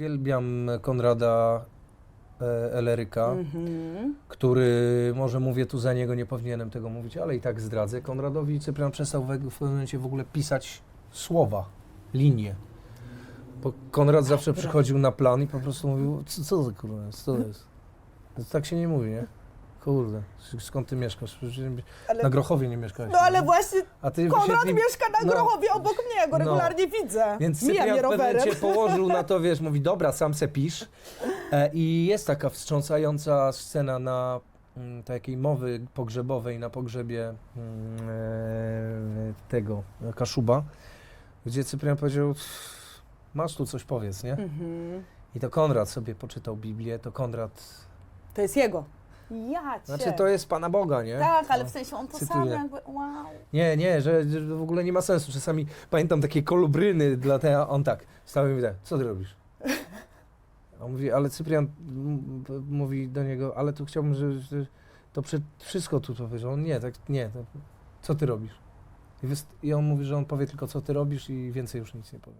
Uwielbiam Konrada e, Eleryka, Mhm. który, może mówię tu za niego, nie powinienem tego mówić, ale i tak zdradzę. Konradowi Cyprian przestał w pewnym momencie w ogóle pisać słowa, linie. Bo Konrad zawsze przychodził na plan i po prostu mówił, co, co to kurwa jest, co to jest? Tak się nie mówi, nie? Kurde, skąd ty mieszkasz? Ale, Na Grochowie nie mieszkałeś. no ale właśnie A ty Konrad mieszka na no. Grochowie obok mnie, ja go No. regularnie widzę. Więc Mija mnie rowerem. momencie położył na to, wiesz, mówi, dobra, sam se pisz. E, I jest taka wstrząsająca scena na mm, takiej mowy pogrzebowej na pogrzebie mm, e, tego Kaszuba, gdzie Cyprian powiedział, masz tu coś powiedz, nie? Mhm. I to Konrad sobie poczytał Biblię, to Konrad, To jest jego. Ja cię. znaczy to jest Pana Boga, nie? Tak, ale No. w sensie on to Cytuję. sam jakby, wow. Nie, nie, że, że w ogóle nie ma sensu. Czasami pamiętam takie kolubryny dla a on tak, stał i mówi tak, co ty robisz? A on mówi, ale Cyprian m, m, mówi do niego, ale tu chciałbym, że, że to przed, wszystko tu to wiesz. On nie, tak nie, to, co ty robisz? I, I on mówi, że on powie tylko co ty robisz i więcej już nic nie powie.